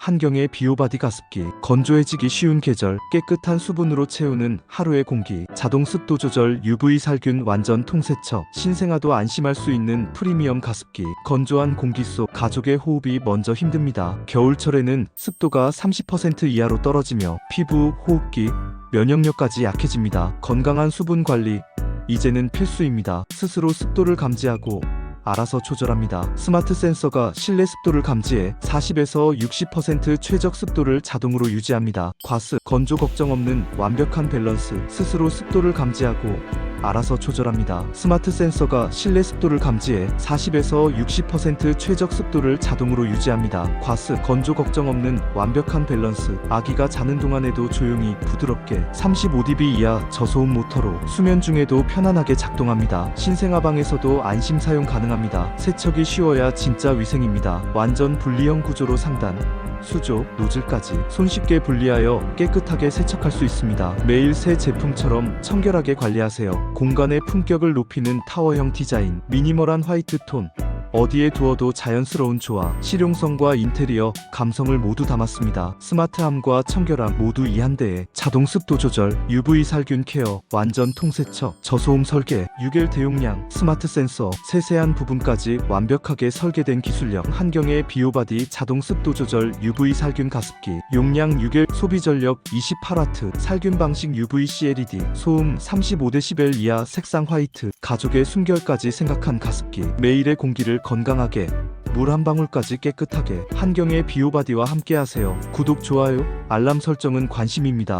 한경의 비오바디 가습기, 건조해지기 쉬운 계절, 깨끗한 수분으로 채우는 하루의 공기, 자동 습도 조절 UV 살균 완전 통세척, 신생아도 안심할 수 있는 프리미엄 가습기, 건조한 공기 속 가족의 호흡이 먼저 힘듭니다. 겨울철에는 습도가 30% 이하로 떨어지며 피부, 호흡기, 면역력까지 약해집니다. 건강한 수분 관리, 이제는 필수입니다. 스스로 습도를 감지하고 알아서 조절합니다. 스마트 센서가 실내 습도를 감지해 40에서 60% 최적 습도를 자동으로 유지합니다. 과습, 건조 걱정 없는 완벽한 밸런스, 스스로 습도를 감지하고 알아서 조절합니다. 스마트 센서가 실내 습도를 감지해 40에서 60% 최적 습도를 자동으로 유지합니다. 과습, 건조 걱정 없는 완벽한 밸런스, 아기가 자는 동안에도 조용히 부드럽게 35dB 이하 저소음 모터로 수면 중에도 편안하게 작동합니다. 신생 아방에서도 안심 사용 가능합니다. 세척이 쉬워야 진짜 위생입니다. 완전 분리형 구조로 상단, 수조, 노즐까지 손쉽게 분리하여 깨끗하게 세척할 수 있습니다. 매일 새 제품처럼 청결하게 관리하세요. 공간의 품격을 높이는 타워형 디자인, 미니멀한 화이트 톤, 어디에 두어도 자연스러운 조화, 실용성과 인테리어, 감성을 모두 담았습니다. 스마트함과 청결함 모두 이 한 대에 자동 습도 조절, UV 살균 케어, 완전 통세척, 저소음 설계, 6일 대용량, 스마트 센서, 세세한 부분까지 완벽하게 설계된 기술력, 한경의 비오바디 자동 습도 조절 UV 살균 가습기, 용량 6일, 소비 전력 28와트, 살균 방식 UVC LED, 소음 35dB 이하 색상 화이트, 가족의 숨결까지 생각한 가습기, 매일의 공기 를 건강하게 물 한 방울까지 깨끗하게 한경의 비오바디와 함께 하세요. 구독, 좋아요, 알람 설정은 관심입니다.